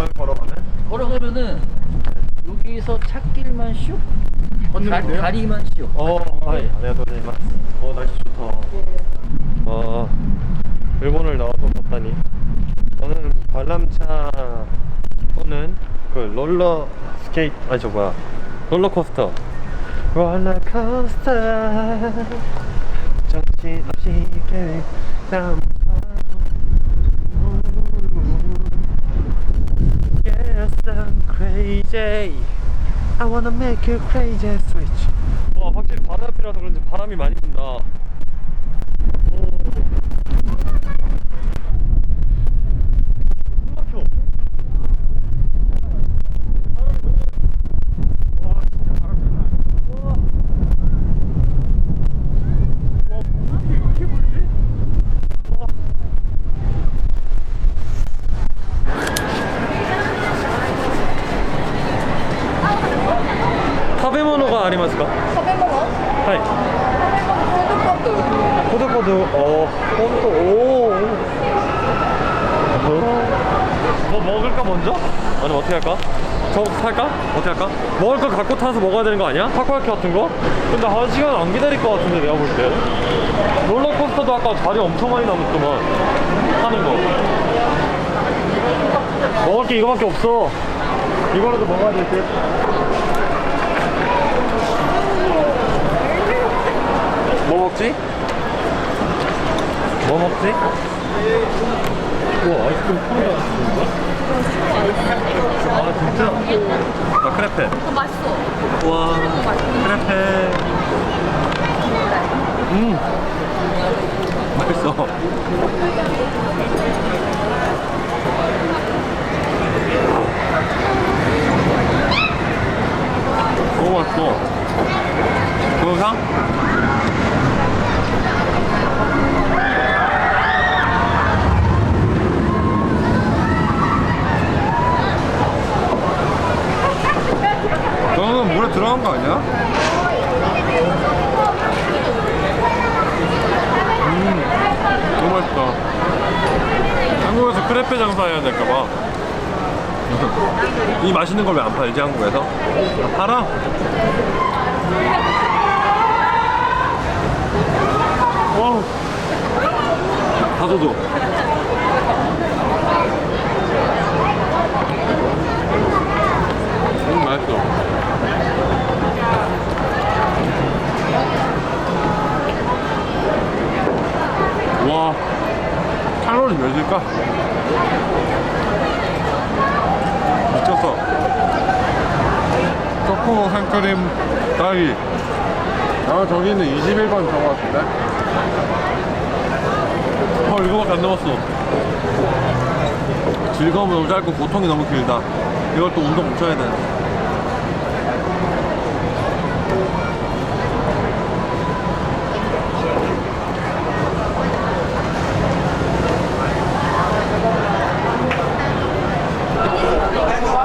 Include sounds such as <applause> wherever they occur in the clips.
거예요 걸어가면? 걸어가면은 여기서 찾길만 슉 걷는 다, 건데요? 다리만 슉 어, 아이, 안녕하세요. 어, 날씨 좋다. 어, 일본을 나와서 봤다니. 저는 관람차 또는 그 롤러 스케이트, 아니, 저 뭐야. 롤러코스터. 롤러코스터. 정신없이 계획 삼아. Yes, Crazy. I wanna make you crazy switch. 와 확실히 바다 앞이라서 그런지 바람이 많이 분다. 롤러코스터도 아까 자리 엄청 많이 남았더만. 하는 거. 먹을 게 이거밖에 없어. 이거라도 먹어야 될 듯. 뭐 먹지? 뭐 먹지? 와 아이스크림 콘도 아 진짜? 아 크레페. 어, 맛있어. 와 크레페. 음 맛있어 너무 맛있어 동영상? 너는 물에 들어간 거 아니야? 음, 너무 맛있다. 한국에서 크레페 장사해야 될까봐. <laughs> 이 맛있는 걸 왜 안 팔지, 한국에서? 아, 팔아? 와우. 다 줘줘. 음, 맛있어. 와 칼로리 몇 일까? 미쳤어. 초코 생크림 딸기 아 저기는 21번 저거 같은데? 어 이거밖에 안 남았어. 즐거움은 너무 짧고 고통이 너무 길다. 이걸 또 운동 멈춰야 되네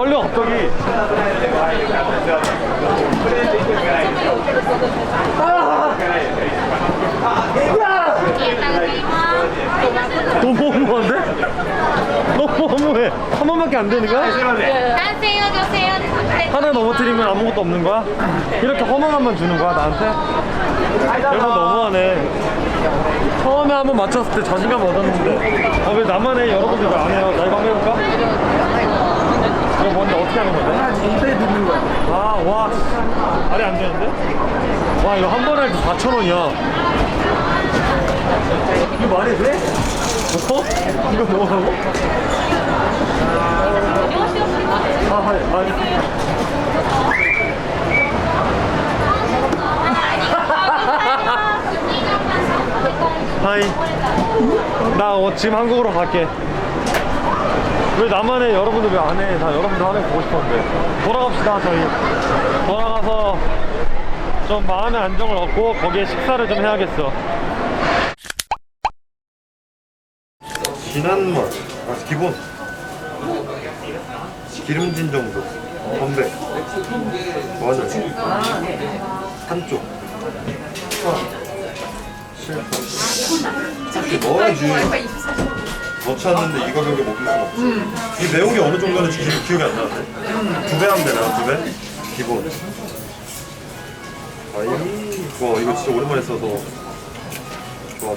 걸려. 저기. 너무 허무한데? 너무 허무해. 한 번밖에 안 되는 거야? 딴세요 주세요. 하나 넘어뜨리면 아무것도 없는 거야? 이렇게 허망함만 주는 거야, 나한테? 여러분 너무하네. 처음에 한번 맞췄을 때 자신감 얻었는데 아 왜 나만 해 여러분들 안 해요 나 이거 한번 어떻게 하는 건데? 입에 넣는 거야 아 와 말이 안 되는데? 와 이거 한 번에 할때 4,000원이야 이거 말이 돼? 어? 이거 뭐라고? 아, 하이, 하이. <laughs> 하이. 나 어, 지금 한국으로 갈게. 왜 나만 해? 여러분들 왜 안 해? 나 여러분들 하는 거 보고 싶었는데. 돌아갑시다, 저희. 돌아가서 좀 마음의 안정을 얻고 거기에 식사를 좀 해야겠어. 진한 맛, 아, 기본. 기름진 정도. 건배. 마늘. 한쪽. 실파. 이렇게 넣어야지. 더 찾는데 이 가격에 먹을 수가 없지. 이 매운 게 어느 정도는 지금 기억이 안 나는데. 두 배 하면 되나? 두 배? 기본. 아이, 와 이거 진짜 오랜만에 써서 좋아 좋아.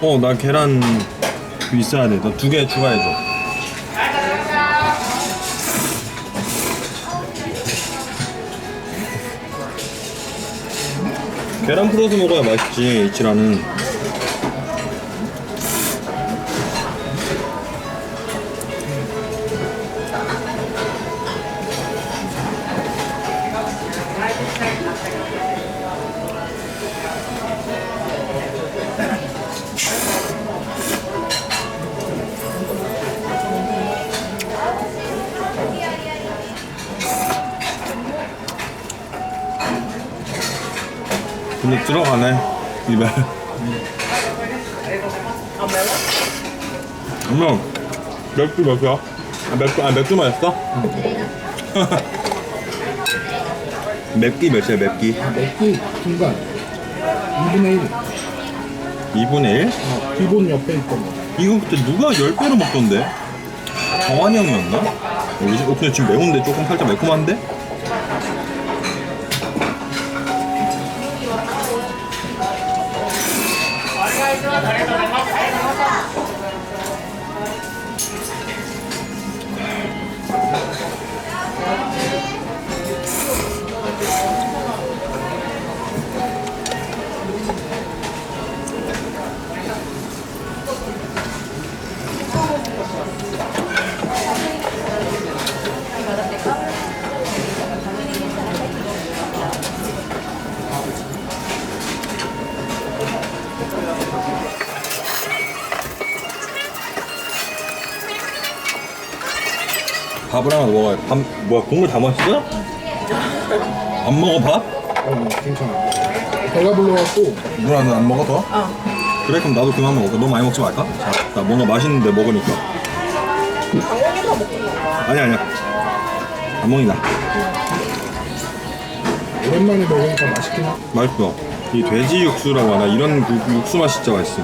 어, 나 계란 있어야 돼. 너 두 개 추가해줘. 계란 풀어서 먹어야 맛있지, 이치라는. 근데 들어가네, 입에. 엄마, 맥주 몇이야? 아, 맥주, 아, 맥주 맛있어? <laughs> 맵기 몇이야, 맵기? 맥기 중간 2분의 1 2분의 1? 어, 기본 옆에 있던 거 이거 그때 누가 10배로 먹던데? 정환이 형이었나? 어, 근데 지금 매운데 조금 살짝 매콤한데? します。 밥을 하나 먹어야 돼. 밥, 뭐야, 국물 다 마셨어? 안 먹어, 밥? 어, 괜찮아 배가 불러갖고 누나, 너안 먹어, 더? 그래, 그럼 나도 그만 먹을까? 너무 많이 먹지 말까? 자, 나 뭔가 맛있는데 먹으니까. 아니, 아니야. 안 먹는다. 오랜만에 먹으니까 맛있긴 해 맛있어. 이 돼지 육수라고 하나 이런 그 육수 맛 진짜 맛있어.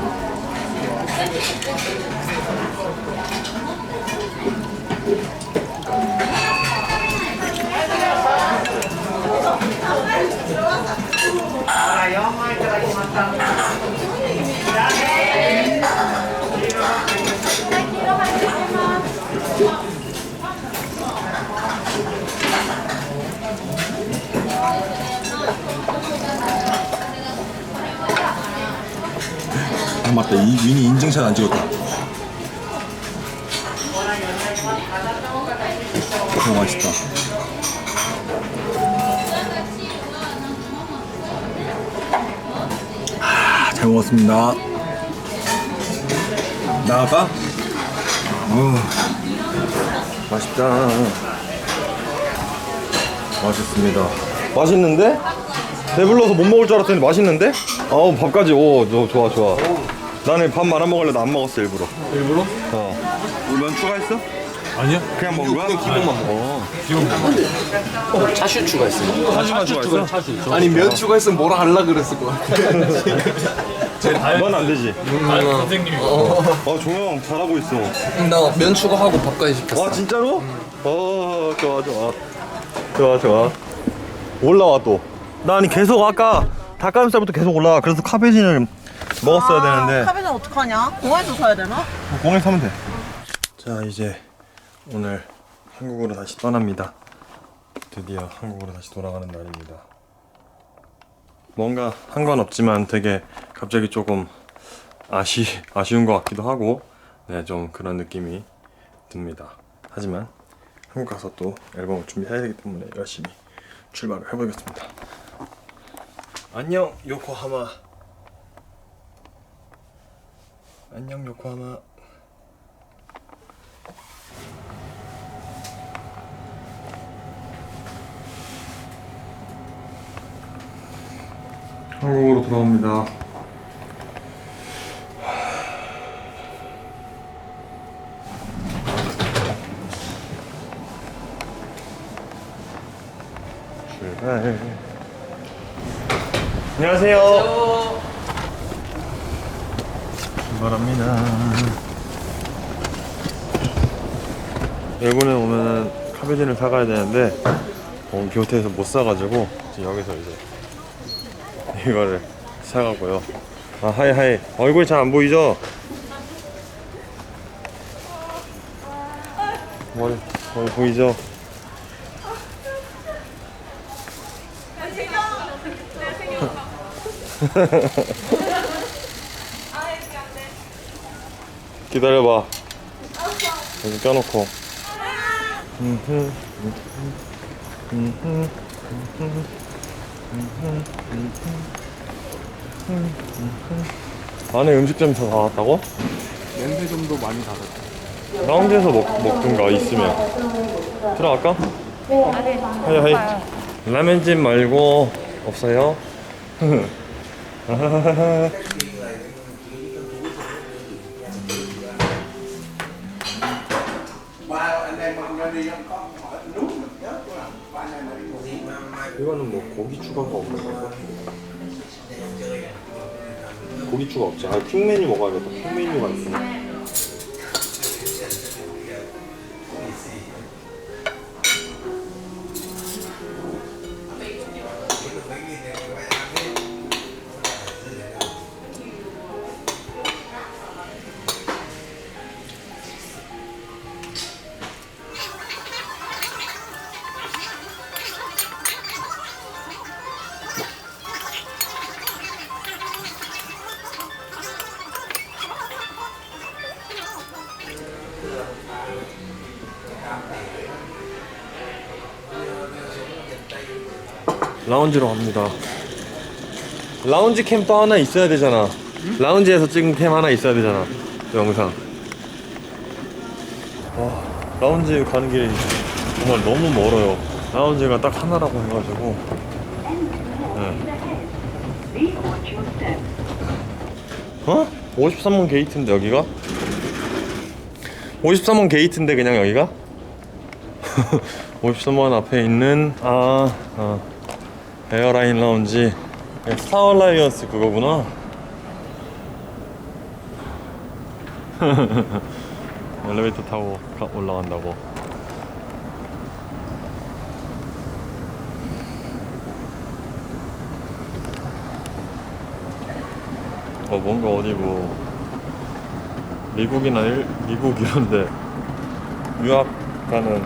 아 맞다 이 윈이 인증샷 안 찍었다. 어 맛있다. 잘 먹었습니다. 나갈까? 어, 맛있다. 맛있습니다. 맛있는데? 배불러서 못 먹을 줄 알았더니 맛있는데? 아우 밥까지 오 저, 좋아 좋아. 나는 밥 말아 먹을래 나 안 먹었어 일부러. 일부러? 어. 면 추가했어? 아니요. 그냥 먹은 거야? 기본만 먹어. 차슈 추가했어요. 사진만 추가했어? 차슈. 저 아니 면 추가했으면 뭐라 할라 그랬을 것 같아. <laughs> 넌 안 되지. 선생님이 어 조용 잘하고 있어. 나면 추가하고 밥까지 시켰어. 와 진짜로? 어 좋아 좋아. 좋아 좋아. 올라와 또. 나 아니 계속 아까 닭가슴살부터 계속 올라와. 그래서 카베진을 먹었어야 되는데. 카베는 어떡하냐? 공항에서 사야 되나? 공에 사면 돼. 자 이제 오늘 한국으로 다시 떠납니다. 드디어 한국으로 다시 돌아가는 날입니다. 뭔가 상관없지만 되게 갑자기 조금 아쉬 아쉬운 것 같기도 하고 네 좀 그런 느낌이 듭니다. 하지만 한국 가서 또 앨범을 준비해야 되기 때문에 열심히 출발을 해보겠습니다. 안녕 요코하마. 안녕 요코하마. 한국으로 돌아옵니다. 네. 안녕하세요. 출발합니다. 일본에 오면은 카베진을 사가야 되는데 어, 교태에서 못 사가지고 지금 여기서 이제 이거를 사가고요. 아 하이 하이 얼굴이 잘안 보이죠? 머리 머리 보이죠? <laughs> 기다려봐. 여기 껴놓고. 안에 음식점이 다 나왔다고? 냄새 좀 더 많이 다르다. 라운지에서 먹, 먹든가 있으면 들어갈까? 하이 하이 라면집 말고 없어요? <laughs> 이거는 뭐 고기 추가가 없는 건가? 고기 추가 없지. 아, 킹 메뉴 먹어야겠다. 킹 메뉴가 있구 라운지로 갑니다. 라운지 캠도 하나 있어야 되잖아. 라운지에서 찍은 캠 하나 있어야 되잖아. 그 영상. 와, 라운지 가는 길이 정말 너무 멀어요. 라운지가 딱 하나라고 해가지고. 네. 어? 53번 게이트인데 여기가? 53번 게이트인데 그냥 여기가? <laughs> 53번 앞에 있는 아, 아 에어라인 라운지. 스타어 라이언스 그거구나. <laughs> 엘리베이터 타고 가- 올라간다고. 어 뭔가 어디 뭐 미국이나 일, 미국 이런데 유학 가는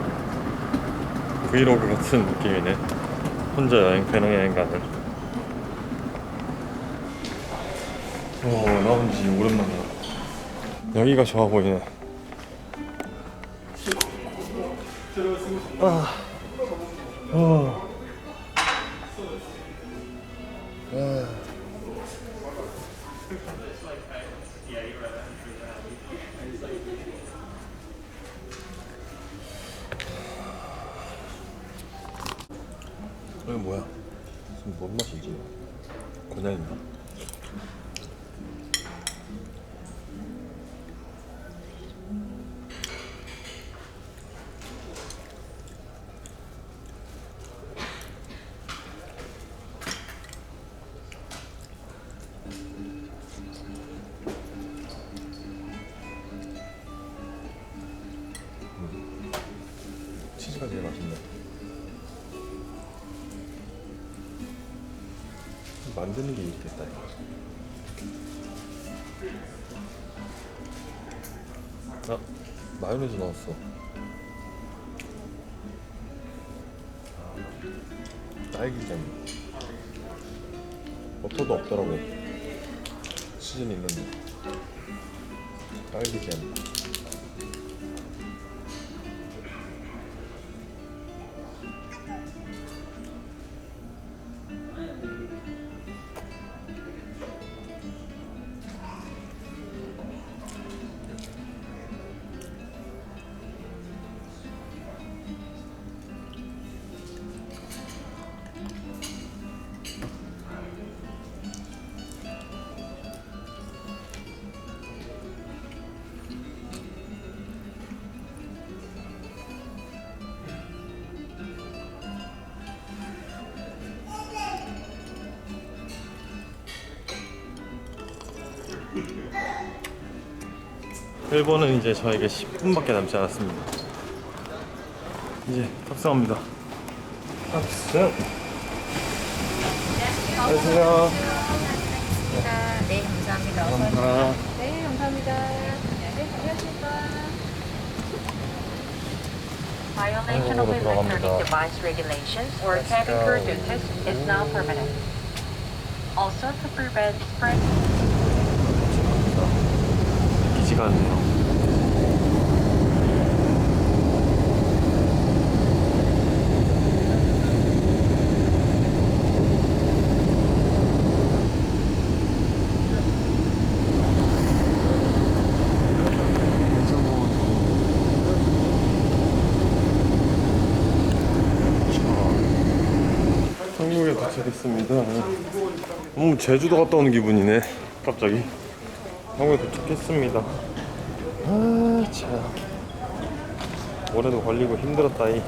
브이로그 같은 느낌이네 혼자 여행 배낭 여행 가는 오 라운지 오랜만이야 여기가 좋아 보이네 아. 어. 이거 뭐야? 지금 뭔 맛이지? 곤약인가? 치즈가 제일 맛있네. 만드는 게 있겠다 이거. 아 마요네즈 넣었어. 아, 딸기잼. 버터도 없더라고. 시즌 있는데. 딸기잼. 일본은 이제 저에게 10분밖에 남지 않았습니다. 이제 탑승합니다. 탑승. 안녕하세요. 네, 감사합니다. 감사합니다. 네, 감사합니다. 네, 안녕하십니까. Violation of electronic device regulations or cabin crew duties is now permanent. Also to prevent spread 기지가 않네요. 한국에 도착했습니다. 음, 제주도 갔다 오는 기분이네. 갑자기. 한국에 도착했습니다. 아, 참. 올해도 걸리고 힘들었다이.